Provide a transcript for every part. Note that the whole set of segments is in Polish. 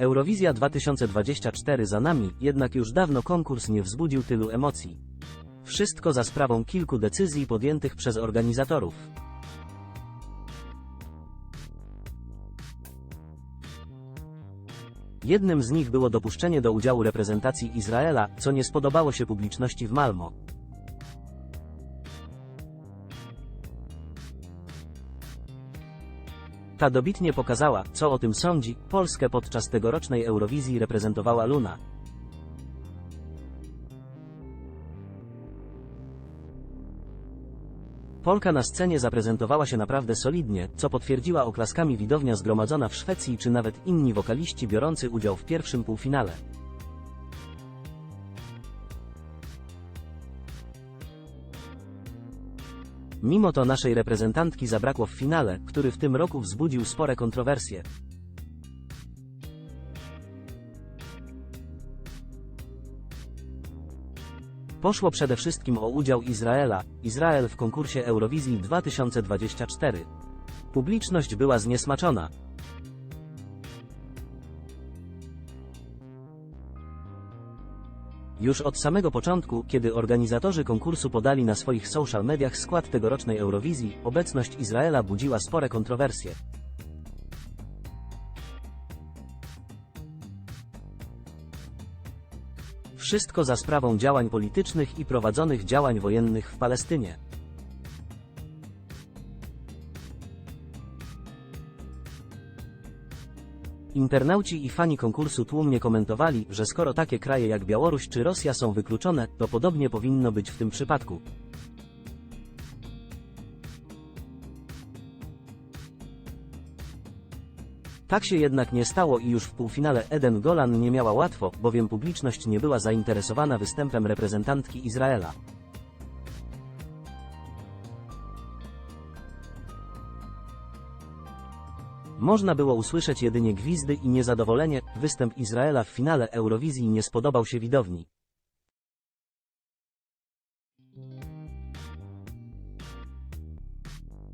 Eurowizja 2024 za nami, jednak już dawno konkurs nie wzbudził tylu emocji. Wszystko za sprawą kilku decyzji podjętych przez organizatorów. Jednym z nich było dopuszczenie do udziału reprezentacji Izraela, co nie spodobało się publiczności w Malmo. Ta dobitnie pokazała, co o tym sądzi, Polskę podczas tegorocznej Eurowizji reprezentowała Luna. Polka na scenie zaprezentowała się naprawdę solidnie, co potwierdziła oklaskami widownia zgromadzona w Szwecji czy nawet inni wokaliści biorący udział w pierwszym półfinale. Mimo to naszej reprezentantki zabrakło w finale, który w tym roku wzbudził spore kontrowersje. Poszło przede wszystkim o udział Izraela, Izrael w konkursie Eurowizji 2024. Publiczność była zniesmaczona. Już od samego początku, kiedy organizatorzy konkursu podali na swoich social mediach skład tegorocznej Eurowizji, obecność Izraela budziła spore kontrowersje. Wszystko za sprawą działań politycznych i prowadzonych działań wojennych w Palestynie. Internauci i fani konkursu tłumnie komentowali, że skoro takie kraje jak Białoruś czy Rosja są wykluczone, to podobnie powinno być w tym przypadku. Tak się jednak nie stało i już w półfinale Eden Golan nie miała łatwo, bowiem publiczność nie była zainteresowana występem reprezentantki Izraela. Można było usłyszeć jedynie gwizdy i niezadowolenie, występ Izraela w finale Eurowizji nie spodobał się widowni.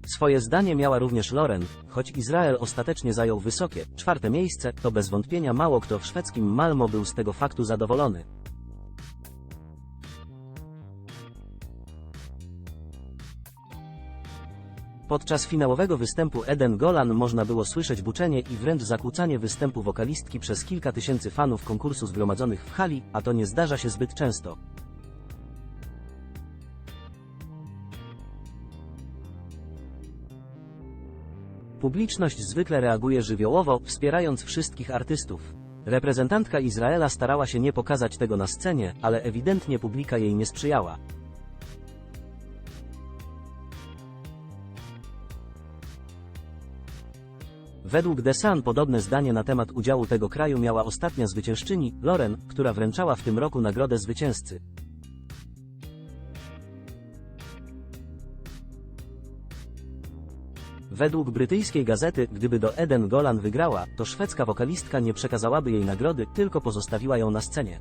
Swoje zdanie miała również Loren, choć Izrael ostatecznie zajął wysokie, czwarte miejsce, to bez wątpienia mało kto w szwedzkim Malmo był z tego faktu zadowolony. Podczas finałowego występu Eden Golan można było słyszeć buczenie i wręcz zakłócanie występu wokalistki przez kilka tysięcy fanów konkursu zgromadzonych w hali, a to nie zdarza się zbyt często. Publiczność zwykle reaguje żywiołowo, wspierając wszystkich artystów. Reprezentantka Izraela starała się nie pokazać tego na scenie, ale ewidentnie publika jej nie sprzyjała. Według The Sun podobne zdanie na temat udziału tego kraju miała ostatnia zwyciężczyni, Loren, która wręczała w tym roku nagrodę zwycięzcy. Według brytyjskiej gazety, gdyby do Eden Golan wygrała, to szwedzka wokalistka nie przekazałaby jej nagrody, tylko pozostawiła ją na scenie.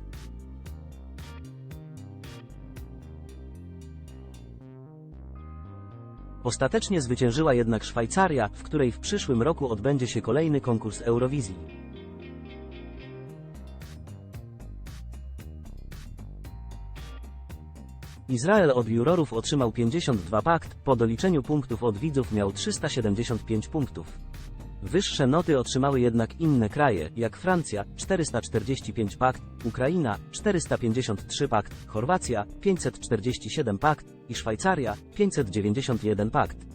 Ostatecznie zwyciężyła jednak Szwajcaria, w której w przyszłym roku odbędzie się kolejny konkurs Eurowizji. Izrael od jurorów otrzymał 52 pakt, po doliczeniu punktów od widzów miał 375 punktów. Wyższe noty otrzymały jednak inne kraje, jak Francja 445 pakt, Ukraina 453 pakt, Chorwacja 547 pakt i Szwajcaria 591 pakt.